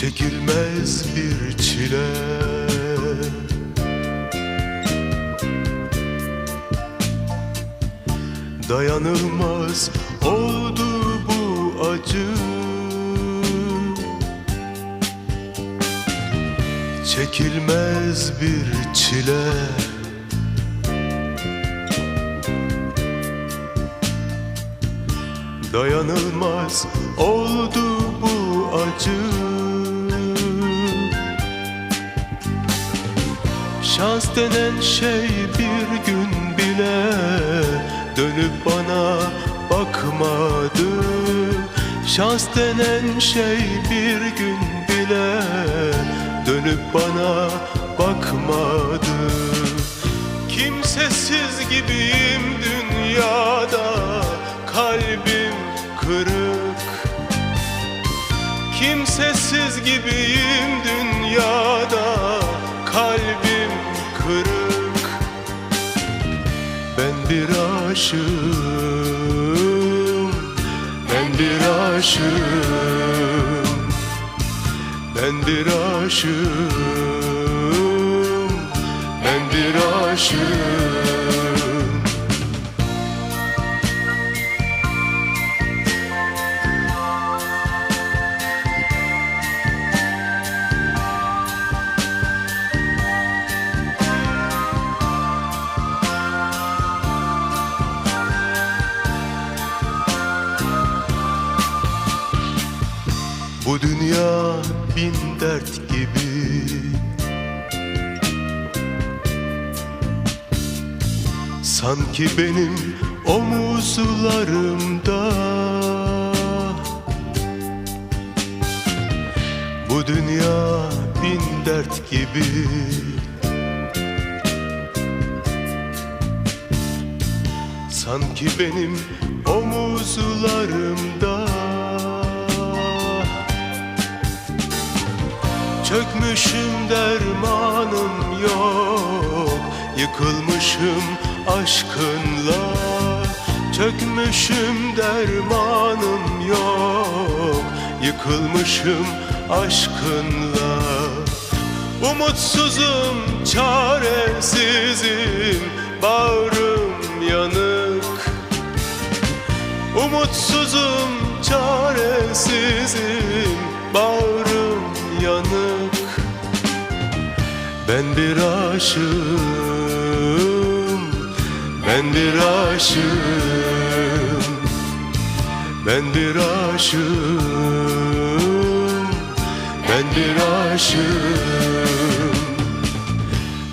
çekilmez bir çile. Dayanılmaz oldu bu acı. Çekilmez bir çile. Dayanılmaz oldu bu acı Şans denen şey bir gün bile Dönüp bana bakmadı. Şans denen şey bir gün bile Dönüp bana bakmadı. Kimsesiz gibiyim dünyada Kalbim kırık. Kimsesiz gibiyim dünyada aşığım. Ben bir aşığım. Ben bir aşığım. Ben bir aşığım Bu dünya bin dert gibi. Sanki benim omuzlarımda. Bu dünya bin dert gibi. Sanki benim omuzlarımda Çökmüşüm dermanım yok. Yıkılmışım aşkınla. Çökmüşüm dermanım yok. Yıkılmışım aşkınla. Umutsuzum, çaresizim. Bağrım yanık. Umutsuzum, Ben bir aşığım Ben bir aşığım Ben bir aşığım Ben bir aşığım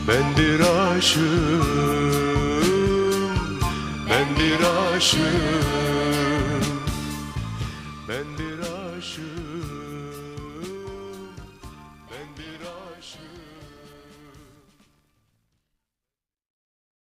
Ben bir aşığım Ben bir aşığım